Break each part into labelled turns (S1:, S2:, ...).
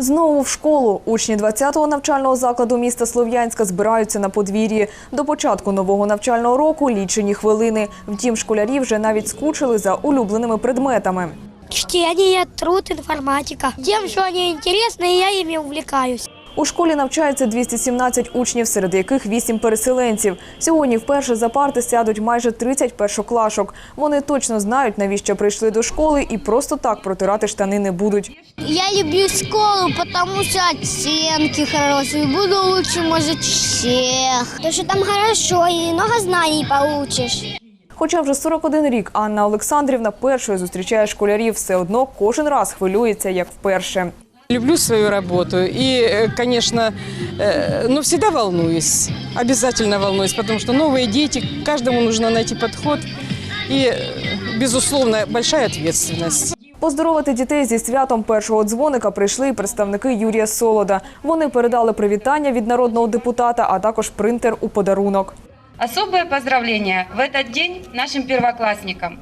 S1: Знову в школу. Учні 20-го навчального закладу міста Слов'янська збираються на подвір'ї. До початку нового навчального року лічені хвилини. Втім, школярі вже навіть скучили за улюбленими предметами.
S2: Чтение, труд, информатика. Тем, что они интересны, я ими увлекаюсь.
S1: У школі навчається 217 учнів, серед яких 8 переселенців. Сьогодні вперше за парти сядуть майже 30 першоклашок. Вони точно знають, навіщо прийшли до школи і просто так протирати штани не будуть.
S2: Я люблю школу, потому что оценки хорошие. Буду лучше, может, всех. Потому что там хорошо и много знаний получишь.
S1: Хоча вже 41 рік Анна Олександрівна першою зустрічає школярів, все одно кожен раз хвилюється, як вперше.
S3: Люблю свою работу и, э, конечно, э, ну, всегда волнуюсь, обязательно волнуюсь, потому что новые дети, каждому нужно найти подход и, э, безусловно, большая ответственность.
S1: Поздоровити дітей зі святом першого дзвоника прийшли і представники Юрія Солода. Вони передали привітання від народного депутата, а також принтер у подарунок.
S4: Особое поздравление в этот день нашим первоклассникам.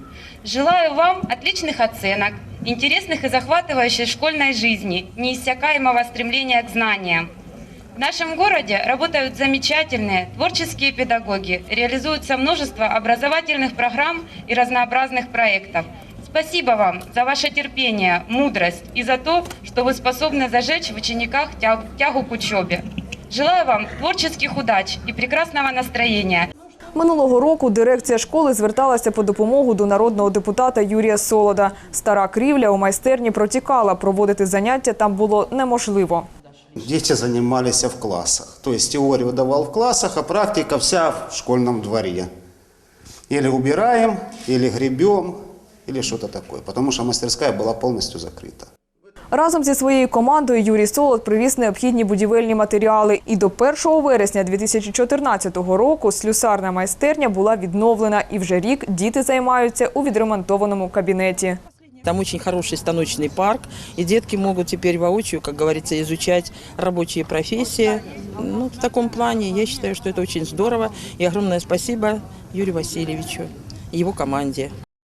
S4: Желаю вам отличных оценок, интересных и захватывающей школьной жизни, неиссякаемого стремления к знаниям. В нашем городе работают замечательные творческие педагоги, реализуется множество образовательных программ и разнообразных проектов. Спасибо вам за ваше терпение, мудрость и за то, что вы способны зажечь в учениках тя- тягу к учебе. Желаю вам творческих удач и прекрасного настроения.
S1: Минулого року дирекція школи зверталася по допомогу до народного депутата Юрія Солода. Стара крівля у майстерні протікала. Проводити заняття там було неможливо.
S5: Дети занимались в классах. То есть теорию давал в классах, а практика вся в школьном дворе. Или убираем, или гребем, или что-то такое. Потому что мастерская была полностью закрыта.
S1: Разом зі своєю командою Юрій Солод привіз необхідні будівельні матеріали. І до 1 вересня 2014 року слюсарна майстерня була відновлена. І вже рік діти займаються у відремонтованому кабінеті.
S6: Там очень хороший станочный парк, и детки могут теперь воочию, как говорится, изучать рабочие профессии. Ну, в таком плане я считаю, что это очень здорово. И огромное спасибо Юрию Васильевичу и его команде.